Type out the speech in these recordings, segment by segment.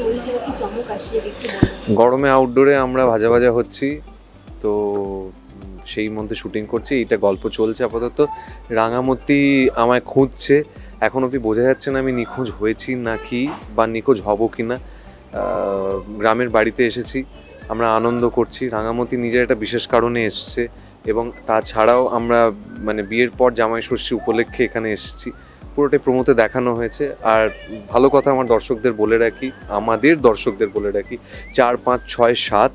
চলছে বা কি চমক আসছে গরমে আউটডোরে আমরা ভাজা ভাজা হচ্ছি, তো সেই মধ্যে শুটিং করছি, এটা গল্প চলছে আপাতত। রাঙামতি আমায় খুঁজছে, এখন অবধি বোঝা যাচ্ছে না আমি নিখোঁজ হয়েছি নাকি বা নিখোঁজ হব কি না গ্রামের বাড়িতে এসেছি, আমরা আনন্দ করছি। রাঙামতি নিজের একটা বিশেষ কারণে এসছে এবং তাছাড়াও আমরা মানে বিয়ের পর জামাই ষষ্ঠী উপলক্ষে এখানে এসেছি। পুরোটাই প্রমোতে দেখানো হয়েছে। আর ভালো কথা আমার দর্শকদের বলে রাখি আমাদের দর্শকদের বলে রাখি চার পাঁচ ছয় সাত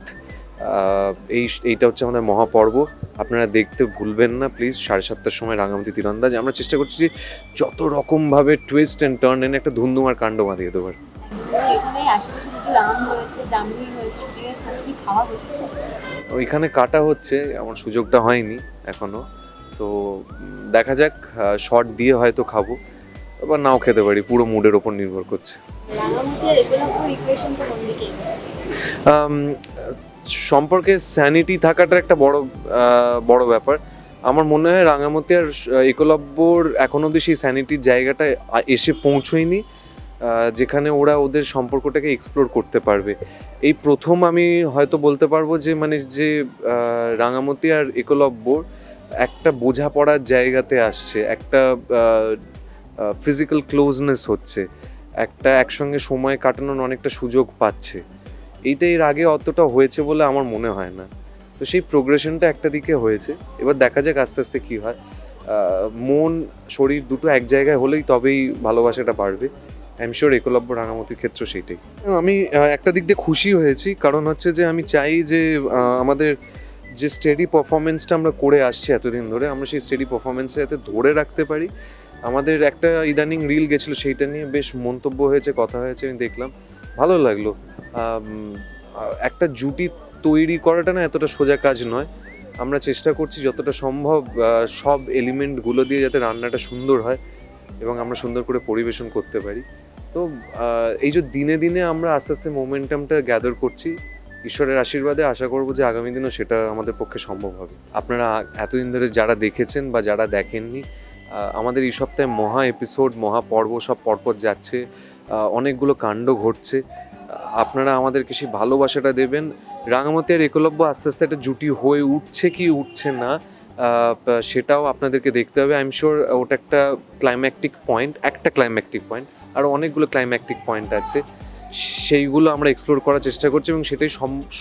এই এইটা হচ্ছে আমাদের মহাপর্ব। আপনারা দেখতে ভুলবেন না প্লিজ সাড়ে সাতটার সময় রাঙামাটি তীরন্দাজ। আমরা চেষ্টা করছি যে যত রকমভাবে টুইস্ট অ্যান্ড টার্ন এনে একটা ধুমধুমার কাণ্ড বাঁধিয়ে দেবার ওইখানে কাটা হচ্ছে আমার সুযোগটা হয়নি এখনও। তো দেখা যাক শর্ট দিয়ে হয়তো খাব। আবার নাও খেতে পারি পুরো মুডের ওপর নির্ভর করছে। সম্পর্কে স্যানিটি থাকাটা একটা বড় বড় ব্যাপার। আমার মনে হয় রাঙামতি আর একলব্যর এখনও অবধি সেই স্যানিটির জায়গাটায় আ- এসে পৌঁছয়নি যেখানে ওরা ওদের সম্পর্কটাকে এক্সপ্লোর করতে পারবে। এই প্রথম আমি হয়তো বলতে পারব যে মানে যে রাঙামতি আর একলব্যর একটা বোঝাপড়ার জায়গাতে আসছে একটা ফিজিক্যাল ক্লোজনেস হচ্ছে। একটা একসঙ্গে সময় কাটানোর অনেকটা সুযোগ পাচ্ছে। এইটা এর আগে অতটা হয়েছে বলে আমার মনে হয় না। তো সেই প্রোগ্রেশনটা একটা দিকে হয়েছে। এবার দেখা যাক আস্তে আস্তে কী হয়। মন, শরীর দুটো এক জায়গায় হলেই তবেই ভালোবাসাটা বাড়বে। আই এম শিওর একলব্য রাঙামতির ক্ষেত্র সেইটাই। আমি একটা দিক দিয়ে খুশি হয়েছি। কারণ হচ্ছে যে আমি চাই যে আমাদের যে স্টেডি পারফরমেন্সটা আমরা করে আসছি এতদিন ধরে, আমরা সেই স্টেডি পারফরমেন্সে যাতে ধরে রাখতে পারি। আমাদের একটা ইদানিং রিল গেছিল, সেইটা নিয়ে বেশ মন্তব্য হয়েছে, কথা হয়েছে, আমি দেখলাম। ভালো লাগল। একটা জুটি তৈরি করাটা না এতটা সোজা কাজ নয়। আমরা চেষ্টা করছি যতটা সম্ভব সব এলিমেন্টগুলো দিয়ে যাতে রান্নাটা সুন্দর হয় এবং আমরা সুন্দর করে পরিবেশন করতে পারি। তো এই যে দিনে দিনে আমরা আস্তে আস্তে মোমেন্টামটা গ্যাদার করছি, ঈশ্বরের আশীর্বাদে আশা করব যে আগামী দিনও সেটা আমাদের পক্ষে সম্ভব হবে। আপনারা এতদিন ধরে যারা দেখেছেন বা যারা দেখেননি আমাদের এই সপ্তাহে মহা এপিসোড মহা পর্ব, সব পরপর যাচ্ছে। অনেকগুলো কাণ্ড ঘটছে। আপনারা আমাদেরকে সেই ভালোবাসাটা দেবেন। রাঙামতি আর একলব্য আস্তে আস্তে একটা জুটি হয়ে উঠছে কি উঠছে না সেটাও আপনাদেরকে দেখতে হবে। আই এম শিওর ওটা একটা ক্লাইম্যাকটিক পয়েন্ট একটা ক্লাইম্যাকটিক পয়েন্ট আর অনেকগুলো ক্লাইম্যাকটিক পয়েন্ট আছে। সেইগুলো আমরা এক্সপ্লোর করার চেষ্টা করছি এবং সেটাই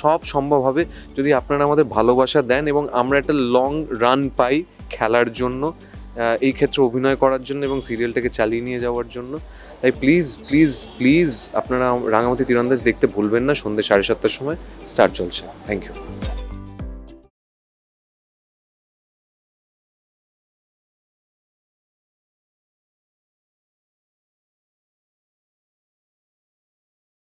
সব সম্ভব হবে যদি আপনারা আমাদের ভালোবাসা দেন এবং আমরা একটা লং রান পাই খেলার জন্য। এই ক্ষেত্রে অভিনয় করার জন্য এবং সিরিয়ালটাকে চালিয়ে নিয়ে যাওয়ার জন্য। তাই প্লিজ প্লিজ প্লিজ আপনারা রাঙামাটি তীরন্দাজ দেখতে ভুলবেন না। সন্ধ্যে সাড়ে সাতটার সময় স্টার চলছে। Thank you